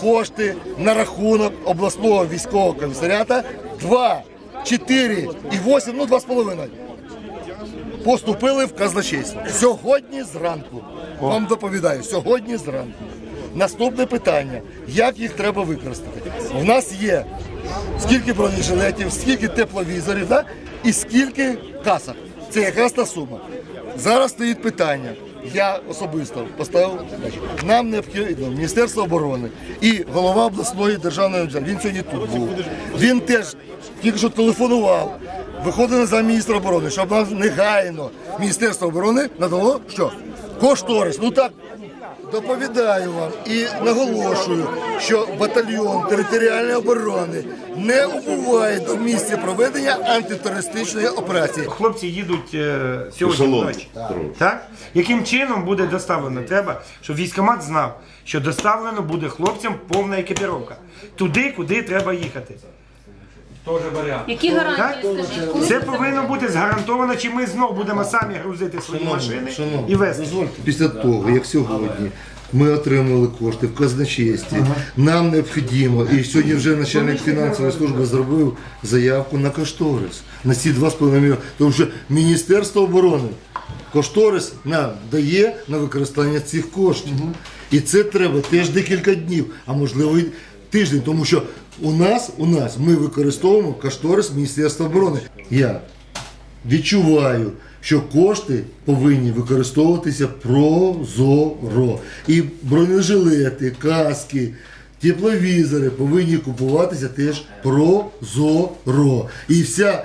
кошти на рахунок обласного військового комісаріата 2, 4 і 8, ну 2,5 поступили в казначейство. Сьогодні зранку. Вам доповідаю, сьогодні зранку. Наступне питання: як їх треба використати? У нас є скільки бронежилетів, скільки тепловізорів, да? і скільки касок. Це якраз та сума. Зараз стоїть питання. Я особисто поставив нам необхідно Міністерство оборони і голова обласної державної Він сьогодні тут був. Він теж тільки що телефонував. виходив за міністра оборони, щоб нам негайно Міністерство оборони надало що? Кошторис. Ну так доповідаю вам і наголошую, що батальйон територіальної оборони не убуває до місця проведення антитерористичної операції. Хлопці їдуть е, сьогодні Ешелон. вночі. Так. Яким чином буде доставлено? Треба, щоб військкомат знав, що доставлено буде хлопцям повна екіпіровка. Туди, куди треба їхати. Які гарантії, скажіть, Це повинно бути згарантовано, чи ми знов будемо самі грузити свої машини і везти. Після того, як сьогодні ми отримали кошти в казначействі, нам необхідно, і сьогодні вже начальник фінансової служби зробив заявку на кошторис. На ці 2,5 мільйони. Тому що Міністерство оборони кошторис нам дає на використання цих коштів. І це треба теж декілька днів, а можливо і тиждень, тому що у нас, у нас ми використовуємо кошторис Міністерства оборони. Я відчуваю, що кошти повинні використовуватися прозоро. І бронежилети, каски, тепловізори повинні купуватися теж прозоро. І вся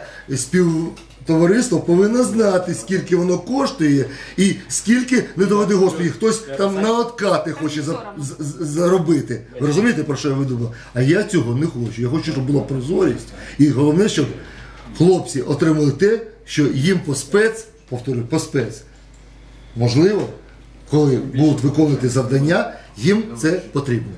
співтовариство повинно знати, скільки воно коштує, і скільки, не доведи Господі, хтось там на откати хоче за, з- з- заробити. Ви розумієте, про що я веду? А я цього не хочу. Я хочу, щоб була прозорість. І головне, щоб хлопці отримали те, що їм по спец, повторюю, по спец, можливо, коли будуть виконувати завдання, їм це потрібно.